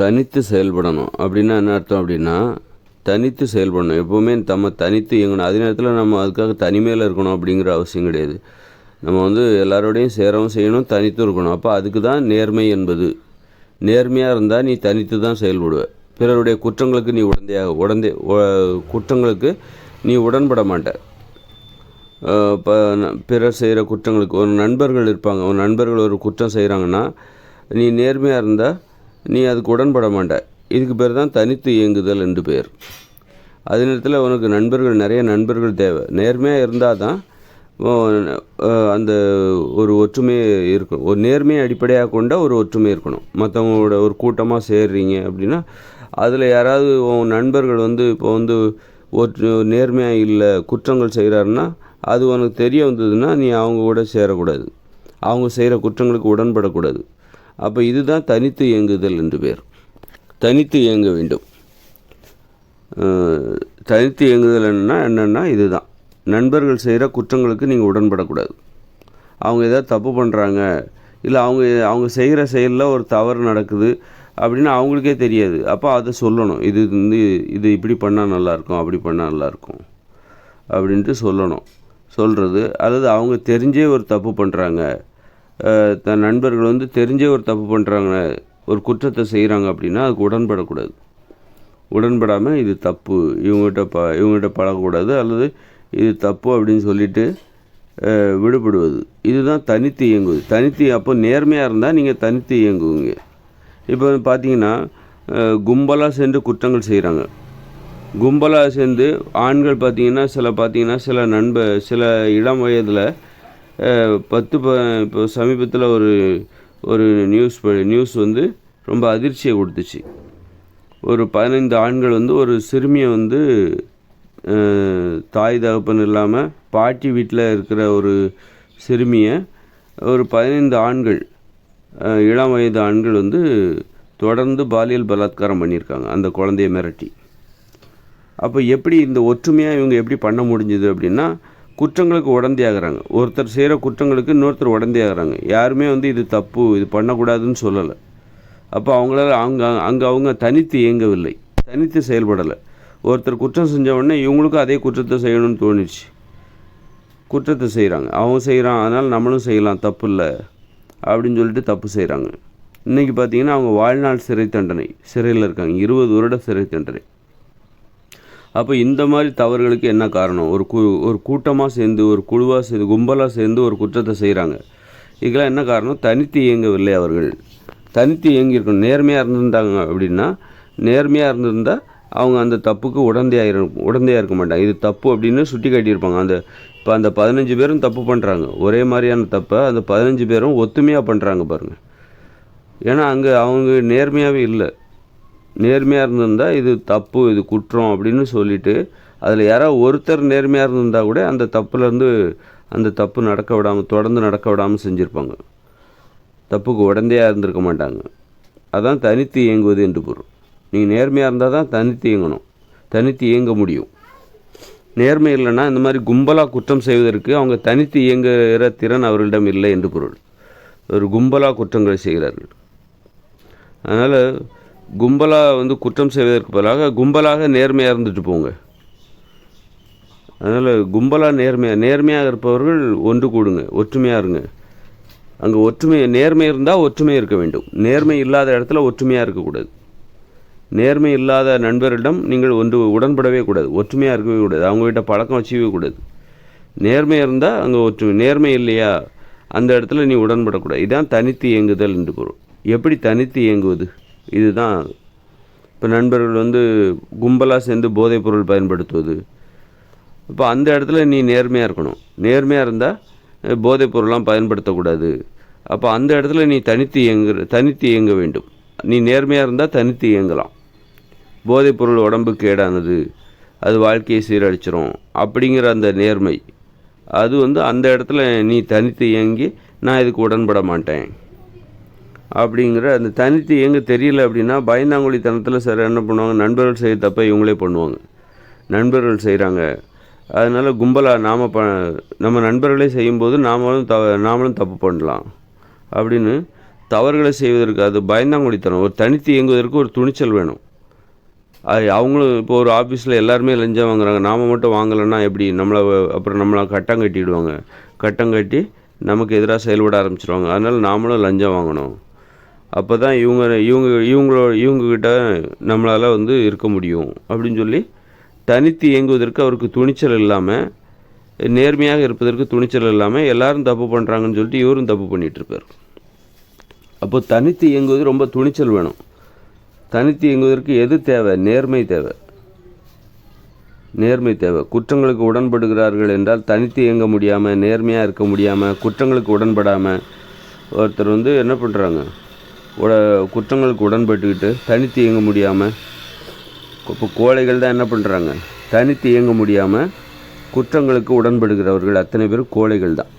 தனித்து செயல்படணும். அப்படின்னா என்ன அர்த்தம் அப்படின்னா தனித்து செயல்படணும். எப்போவுமே நம்ம தனித்து இயங்கணும். அதே நேரத்தில் நம்ம அதுக்காக தனிமையில் இருக்கணும் அப்படிங்கிற அவசியம் கிடையாது. நம்ம வந்து எல்லாரோடையும் சேரவும் செய்யணும் தனித்து இருக்கணும். அப்போ அதுக்கு தான் நேர்மை என்பது. நேர்மையாக இருந்தால் நீ தனித்து தான் செயல்படுவ. பிறருடைய குற்றங்களுக்கு நீ உடந்தையாக உடந்தே குற்றங்களுக்கு நீ உடன்பட மாட்ட. இப்போ பிறர் செய்கிற குற்றங்களுக்கு ஒரு நண்பர்கள் இருப்பாங்க. ஒரு நண்பர்கள் ஒரு குற்றம் செய்கிறாங்கன்னா நீ நேர்மையாக இருந்தால் நீ அதுக்கு உடன்பட மாட்ட. இதுக்கு பேர் தான் தனித்து இயங்குதல் என்று பேர். அதே நேரத்தில் உனக்கு நண்பர்கள் நிறைய நண்பர்கள் தேவை. நேர்மையாக இருந்தால் தான் அந்த ஒரு ஒற்றுமை இருக்கும் ஒரு நேர்மையை அடிப்படையாக கொண்ட ஒரு ஒற்றுமை இருக்கணும். மற்றவங்களோட ஒரு கூட்டமாக சேர்றீங்க அப்படின்னா அதில் யாராவது உன் நண்பர்கள் வந்து இப்போ வந்து ஒற்று நேர்மையாக இல்லை குற்றங்கள் செய்கிறாருன்னா அது உனக்கு தெரிய வந்ததுன்னா நீ அவங்க கூட சேரக்கூடாது. அவங்க செய்கிற குற்றங்களுக்கு உடன்படக்கூடாது. அப்போ இதுதான் தனித்து இயங்குதல் என்று பேர். தனித்து இயங்க வேண்டும். தனித்து இயங்குதல்னா என்னென்னா இதுதான். நண்பர்கள் செய்கிற குற்றங்களுக்கு நீங்கள் உடன்படக்கூடாது. அவங்க ஏதாவது தப்பு பண்ணுறாங்க இல்லை அவங்க அவங்க செய்கிற செயலில் ஒரு தவறு நடக்குது அப்படின்னு அவங்களுக்கே தெரியாது. அப்போ அதை சொல்லணும். இது வந்து இது இப்படி பண்ணால் நல்லாயிருக்கும் அப்படி பண்ணால் நல்லாயிருக்கும் அப்படின்ட்டு சொல்லணும். சொல்கிறது அல்லது அவங்க தெரிஞ்சே ஒரு தப்பு பண்ணுறாங்க தன் நண்பர்கள் வந்து தெரிஞ்சே ஒரு தப்பு பண்ணுறாங்க ஒரு குற்றத்தை செய்கிறாங்க அப்படின்னா அதுக்கு உடன்படக்கூடாது. உடன்படாமல் இது தப்பு இவங்ககிட்ட ப இவங்ககிட்ட பழகக்கூடாது அல்லது இது தப்பு அப்படின்னு சொல்லிட்டு விடுபடுவது. இதுதான் தனித்து இயங்குவது. தனித்து அப்போ நேர்மையாக இருந்தால் நீங்கள் தனித்து இயங்குவீங்க. இப்போ பார்த்தீங்கன்னா கும்பலாக சேர்ந்து குற்றங்கள் செய்கிறாங்க கும்பலாக சேர்ந்து ஆண்கள் பார்த்தீங்கன்னா சில பார்த்தீங்கன்னா சில நண்ப சில இளம் வயதில் பத்து ப இப்போ சமீபத்தில் ஒரு ஒரு நியூஸ் ப- நியூஸ் வந்து ரொம்ப அதிர்ச்சியை கொடுத்துச்சு. ஒரு பதினைந்து ஆண்கள் வந்து ஒரு சிறுமியை வந்து தாய் தகப்பன் இல்லாமல் பாட்டி வீட்டில் இருக்கிற ஒரு சிறுமியை ஒரு பதினைந்து ஆண்கள் இளம் வயது ஆண்கள் வந்து தொடர்ந்து பாலியல் பலாத்காரம் பண்ணியிருக்காங்க அந்த குழந்தைய மிரட்டி. அப்போ எப்படி இந்த ஒற்றுமையாக இவங்க எப்படி பண்ண முடிஞ்சுது அப்படின்னா குற்றங்களுக்கு உடந்தையாகிறாங்க. ஒருத்தர் செய்கிற குற்றங்களுக்கு இன்னொருத்தர் உடந்தையாகிறாங்க. யாருமே வந்து இது தப்பு இது பண்ணக்கூடாதுன்னு சொல்லலை. அப்போ அவங்களால அவங்க அங்கே அவங்க தனித்து இயங்கவில்லை. தனித்து செயல்படலை. ஒருத்தர் குற்றம் செஞ்ச உடனே இவங்களுக்கும் அதே குற்றத்தை செய்யணும்னு தோணிடுச்சு. குற்றத்தை செய்கிறாங்க அவங்க செய்கிறான் அதனால் நம்மளும் செய்யலாம் தப்பு இல்லை அப்படின்னு சொல்லிட்டு தப்பு செய்கிறாங்க இன்றைக்கி பார்த்தீங்கன்னா அவங்க வாழ்நாள் சிறை தண்டனை. சிறையில் இருக்காங்க. இருபது வருட சிறை தண்டனை. அப்போ இந்த மாதிரி தவறுகளுக்கு என்ன காரணம்? ஒரு கு ஒரு கூட்டமாக சேர்ந்து ஒரு குழுவாக சேர்ந்து கும்பலாக சேர்ந்து ஒரு குற்றத்தை செய்கிறாங்க இதுக்கெல்லாம் என்ன காரணம்? தனித்து இயங்கவில்லை அவர்கள். தனித்து இயங்கியிருக்கணும். நேர்மையாக இருந்திருந்தாங்க அப்படின்னா நேர்மையாக இருந்திருந்தால் அவங்க அந்த தப்புக்கு உடந்தையாக இரு உடந்தையாக இருக்க மாட்டாங்க. இது தப்பு அப்படின்னு சுட்டி காட்டியிருப்பாங்க. அந்த இப்போ அந்த பதினஞ்சு பேரும் தப்பு பண்ணுறாங்க ஒரே மாதிரியான தப்பை அந்த பதினஞ்சு பேரும் ஒத்துமையாக பண்ணுறாங்க பாருங்கள் ஏன்னா அங்கே அவங்க நேர்மையாகவே இல்லை. நேர்மையாக இருந்திருந்தா இது தப்பு இது குற்றம் அப்படின்னு சொல்லிட்டு அதில் யாராவது ஒருத்தர் நேர்மையாக இருந்திருந்தால் கூட அந்த தப்புலேருந்து அந்த தப்பு நடக்க விடாமல் தொடர்ந்து நடக்க விடாமல் செஞ்சுருப்பாங்க. தப்புக்கு உடந்தையாக இருந்திருக்க மாட்டாங்க. அதான் தனித்து இயங்குவது என்று பொருள். நீங்கள் நேர்மையாக இருந்தால் தான் தனித்து இயங்கணும். தனித்து இயங்க முடியும். நேர்மை இல்லைன்னா இந்த மாதிரி கும்பலாக குற்றம் செய்வதற்கு அவங்க தனித்து இயங்குகிற திறன் அவர்களிடம் இல்லை என்று பொருள். ஒரு கும்பலாக குற்றங்களை செய்கிறார்கள். அதனால் கும்பலாக வந்து குற்றம் செய்வதற்கு பதிலாக கும்பலாக நேர்மையாக இருந்துட்டு போங்க. அதனால் கும்பலாக நேர்மையாக நேர்மையாக இருப்பவர்கள் ஒன்று கூடுங்க ஒற்றுமையாக இருங்க. அங்கே ஒற்றுமை நேர்மை இருந்தால் ஒற்றுமை இருக்க வேண்டும். நேர்மை இல்லாத இடத்துல ஒற்றுமையாக இருக்கக்கூடாது. நேர்மை இல்லாத நண்பரிடம் நீங்கள் ஒன்று உடன்படவே கூடாது ஒற்றுமையாக இருக்கவே கூடாது அவங்ககிட்ட பழக்கம் வச்சுக்கவே கூடாது. நேர்மை இருந்தால் அங்கே ஒற்றுமை நேர்மை இல்லையா அந்த இடத்துல நீ உடன்படக்கூடாது. இதான் தனித்து இயங்குதல் என்று பொருள். எப்படி தனித்து இயங்குவது? இதுதான். இப்போ நண்பர்கள் வந்து கும்பலாக சேர்ந்து போதைப் பொருள் பயன்படுத்துவது. இப்போ அந்த இடத்துல நீ நேர்மையாக இருக்கணும். நேர்மையாக இருந்தால் போதைப் பொருள்லாம் பயன்படுத்தக்கூடாது. அப்போ அந்த இடத்துல நீ தனித்து இயங்குற தனித்து இயங்க வேண்டும். நீ நேர்மையாக இருந்தால் தனித்து இயங்கலாம். போதைப் பொருள் உடம்புக்கு கேடானது. அது வாழ்க்கையை சீரழிச்சிரும். அப்படிங்கிற அந்த நேர்மை. அது வந்து அந்த இடத்துல நீ தனித்து இயங்கி நான் இதுக்கு உடன்பட மாட்டேன். அப்படிங்கிற அந்த தனித்து எங்கே தெரியல அப்படின்னா பயந்தாங்குழித்தனத்தில் சார் என்ன பண்ணுவாங்க? நண்பர்கள் செய்ய தப்ப இவங்களே பண்ணுவாங்க. நண்பர்கள் செய்கிறாங்க அதனால் கும்பலாக நாம் ப நம்ம நண்பர்களே செய்யும்போது நாமளும் த நாமளும் தப்பு பண்ணலாம். அப்படின்னு தவறுகளை செய்வதற்கு அது பயந்தாங்குழித்தனம். ஒரு தனித்து இயங்குவதற்கு ஒரு துணிச்சல் வேணும். அது அவங்களும் இப்போ ஒரு ஆஃபீஸில் எல்லாருமே லஞ்சம் வாங்குறாங்க. நாம் மட்டும் வாங்கலைன்னா எப்படி? நம்மளை அப்புறம் நம்மளை கட்டம் கட்டிடுவாங்க. கட்டம் கட்டி நமக்கு எதிராக செயல்பட ஆரம்பிச்சிருவாங்க. அதனால் நாமளும் லஞ்சம் வாங்கணும். அப்போ தான் இவங்க இவங்க இவங்களோ இவங்கக்கிட்ட நம்மளால் வந்து இருக்க முடியும் அப்படின்னு சொல்லி தனித்து இயங்குவதற்கு அவருக்கு துணிச்சல் இல்லாமல் நேர்மையாக இருப்பதற்கு துணிச்சல் இல்லாமல் எல்லாரும் தப்பு பண்ணுறாங்கன்னு சொல்லிட்டு இவரும் தப்பு பண்ணிகிட்ருப்பார் இருப்பார். அப்போ தனித்து இயங்குவது ரொம்ப துணிச்சல் வேணும். தனித்து இயங்குவதற்கு எது தேவை? நேர்மை தேவை. நேர்மை தேவை. குற்றங்களுக்கு உடன்படுகிறார்கள் என்றால் தனித்து இயங்க முடியாமல் நேர்மையாக இருக்க முடியாமல் குற்றங்களுக்கு உடன்படாமல் ஒருத்தர் வந்து என்ன பண்ணுறாங்க உட குற்றங்களுக்கு உடன்பட்டுக்கிட்டு தனித்து இயங்க முடியாமல் இப்போ கோழைகள் தான் என்ன பண்ணுறாங்க தனித்து இயங்க முடியாமல் குற்றங்களுக்கு உடன்படுகிறவர்கள் அத்தனை பேரும் கோழைகள் தான்.